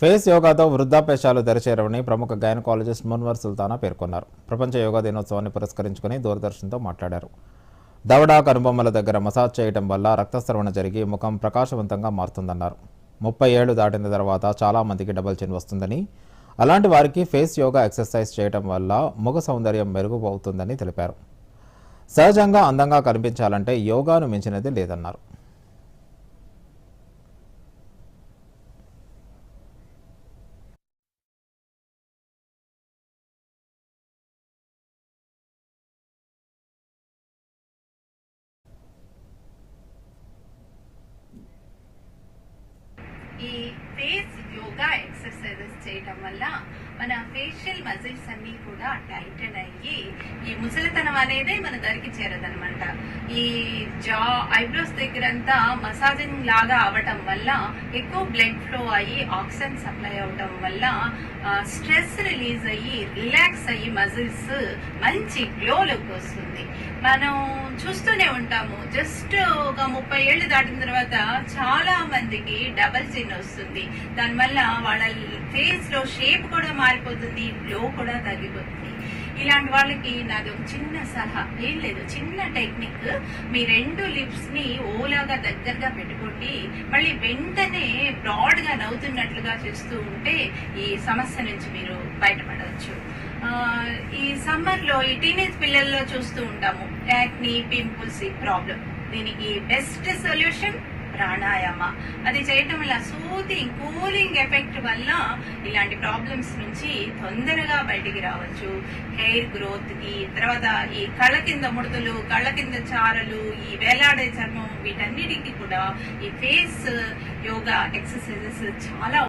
Face యోగాతో వృద్ధాప్యశాలు తెరచేరవని ప్రముఖ gynaecologist Munwar Sultana పేర్కొన్నారు. ప్రపంచ యోగా దినోత్సవాన్ని పురస్కరించుకుని దూరదర్శన్తో మాట్లాడారు. దవడా కనుబొమ్మల దగ్గర మసాజ్ చేయడం వల్ల రక్తస్రవణ జరిగి ముఖం ప్రకాశవంతంగా మారుతుందన్నారు. ముప్పై ఏళ్ళు దాటిన తర్వాత చాలా మందికి డబల్ చిన్ వస్తుందని అలాంటి వారికి ఫేస్ యోగా ఎక్సర్సైజ్ చేయడం వల్ల ముఖ సౌందర్యం మెరుగుపోతుందని తెలిపారు. సహజంగా అందంగా కనిపించాలంటే యోగాను మించినది లేదన్నారు. ఈ ఫేస్ యోగా ఎక్సర్సైజెస్ చేయటం వల్ల మన ఫేషియల్ మజిల్స్ అన్ని కూడా టైటన్ అయ్యి ఈ ముసలితనం అనేది మన దరికి చేరదనమాట ఈ జా ఐబ్రోస్ దగ్గర అంతా మసాజింగ్ లాగా అవటం వల్ల ఎక్కువ బ్లడ్ ఫ్లో అయ్యి ఆక్సిజన్ సప్లై అవటం వల్ల స్ట్రెస్ రిలీజ్ అయ్యి రిలాక్స్ అయ్యి మజిల్స్ మంచి గ్లోలోకి వస్తుంది. మనం చూస్తూనే ఉంటాము. జస్ట్ ఒక ముప్పై ఏళ్ళు దాటిన తర్వాత చాలా మందికి డబల్ చిన్ వస్తుంది. దాని దానివల్ల వాళ్ళ ఫేస్లో షేప్ కూడా మారిపోతుంది గ్లో కూడా తగ్గిపోతుంది. ఇలాంటి వాళ్ళకి నాది ఒక చిన్న సలహా. ఏం లేదు చిన్న టెక్నిక్ మీ రెండు లిప్స్ని ఓలాగా దగ్గరగా పెట్టుకోండి. మళ్ళీ వెంటనే బ్రాడ్గా నవ్వుతున్నట్లుగా చేస్తూ ఉంటే ఈ సమస్య నుంచి మీరు బయటపడవచ్చు. ఈ సమ్మర్లో ఈ టీనేజ్ పిల్లల్లో చూస్తూ ఉంటాము. యాక్ని పింపుల్స్ ఈ ప్రాబ్లం దీనికి బెస్ట్ సొల్యూషన్ ప్రాణాయామ. అది చేయటం వల్ల సూతింగ్ కూలింగ్ ఎఫెక్ట్ వల్ల ఇలాంటి ప్రాబ్లమ్స్ నుంచి తొందరగా బయటికి రావచ్చు. హెయిర్ గ్రోత్కి తర్వాత ఈ కళ్ళ కింద ముడతలు కళ్ళ కింద చారలు ఈ వేలాడే చర్మం వీటన్నిటికీ కూడా ఈ ఫేస్ యోగా ఎక్సర్సైజెస్ చాలా